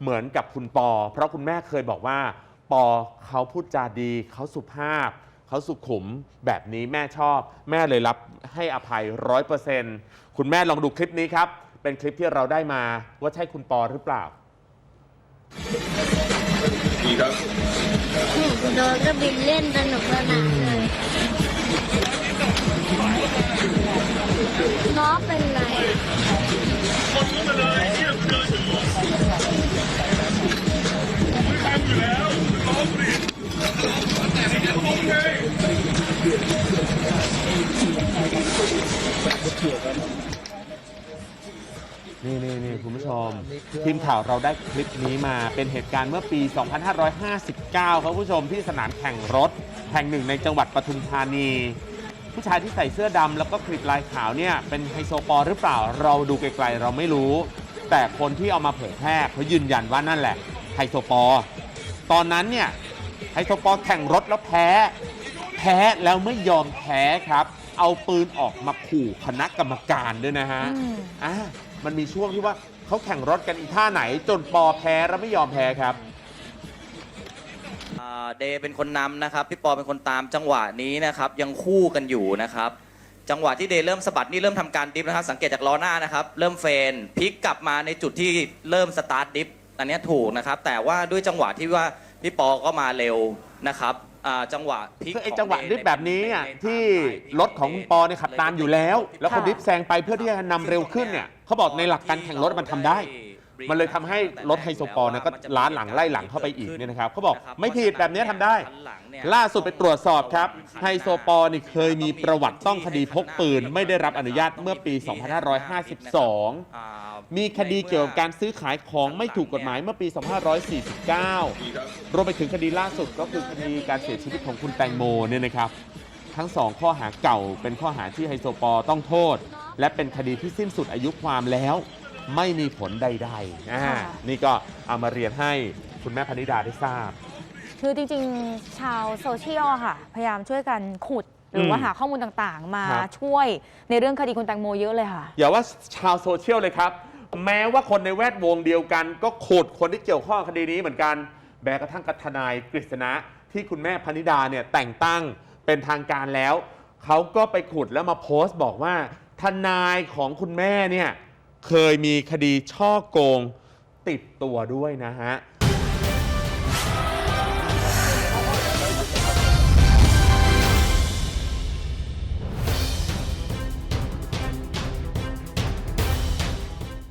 เหมือนกับคุณปอ เพราะคุณแม่เคยบอกว่า ปอเขาพูดจาดีเขาสุภาพ เขาสุขุมแบบนี้แม่ชอบ แม่เลยรับให้อภัยร้อยเปอร์เซ็นต์คุณแม่ลองดูคลิปนี้ครับ เป็นคลิปที่เราได้มาว่าใช่คุณปอหรือเปล่าดีครับโดนก็บินเล่นสนุกสนานเลยน้องเป็นไร นี่นี่นี่คุณผู้ชม ทีมข่าวเราได้คลิปนี้มาเป็นเหตุการณ์เมื่อปี 2559 ครับผู้ชมที่สนามแข่งรถ แห่งหนึ่งในจังหวัดปทุมธานี ผู้ชายที่ใส่เสื้อดำแล้วก็คลิปลายขาวเนี่ย เป็นไฮโซปอหรือเปล่าเราดูไกลๆเราไม่รู้ แต่คนที่เอามาเผยแพร่เขายืนยันว่านั่นแหละไฮโซปอ ตอนนั้นเนี่ยไฮโซปอแข่งรถแล้วแพ้ พ้แล้วไม่ยอมแพ้ครับ เอาปืนออกมาขู่คณะกรรมการด้วยนะฮะอืมอะมันมีช่วงที่ว่าเขาแข่งรถกันอีท่าไหน จนปอแพ้แล้วไม่ยอมแพ้ครับอ่าเดย์เป็นคนนำนะครับ พี่ปอเป็นคนตามจังหวะนี้นะครับ ยังคู่กันอยู่นะครับ จังหวะที่เดย์เริ่มสะบัดนี่เริ่มทำการดิฟนะครับ สังเกตจากล้อหน้านะครับ เริ่มเฟนพลิกกลับมาในจุดที่เริ่มสตาร์ทดิฟอันเนี้ยถูกนะครับ แต่ว่าด้วยจังหวะที่ว่าพี่ปอก็มาเร็วนะครับ อ่าจังหวะพลิกคือไอ้ขจังหวะเดย์ดริฟต์แบบนี้อะในในที่ในรถของคุณปอเนี่ยขับตามอยู่แล้ว แล้วเขาดริฟต์แซงไปเพื่อที่จะนำเร็วขึ้นเนี่ยเขาบอกในหลักการแข่งรถมันทำได้ มันเลยทำให้รถไฮโซปอร์เนี่ยก็ล้าหลังไล่หลังเข้าไปอีกเนี่ยนะครับเขาบอกไม่ผิดแบบนี้ทำได้ ล่าสุดไปตรวจสอบครับไฮโซปอร์นี่เคยมีประวัติต้องคดีพกปืน ไม่ได้รับอนุญาตเมื่อปี 2552 มีคดีเกี่ยวกับการซื้อขายของไม่ถูกกฎหมายเมื่อปี 2549 รวมไปถึงคดีล่าสุดก็คือคดีการเสียชีวิตของคุณแตงโมเนี่ยนะครับ ทั้งสองข้อหาเก่าเป็นข้อหาที่ไฮโซปอร์ต้องโทษ และเป็นคดีที่สิ้นสุดอายุความแล้ว ไม่มีผลใดๆอ่าค่ะนี่ก็เอามาเรียนให้คุณแม่พนิดาได้ทราบ คือจริงๆ ชาวโซเชียลอะค่ะ พยายามช่วยกันขุด หรือว่าอืมหาข้อมูลต่างๆ มาครับ ช่วยในเรื่องคดีคุณแตงโมเยอะเลยค่ะ อย่าว่าชาวโซเชียลเลยครับ แม้ว่าคนในแวดวงเดียวกัน ก็ขุดคนที่เกี่ยวข้องกับคดีนี้เหมือนกันแม้กระทั่งกับทนายกฤษณะที่คุณแม่พนิดาเนี่ยแต่งตั้งเป็นทางการแล้ว เขาก็ไปขุดแล้วมาโพสต์บอกว่า ทนายของคุณแม่เนี่ย เคยมีคดีช่อโกงติดตัวด้วยนะฮะ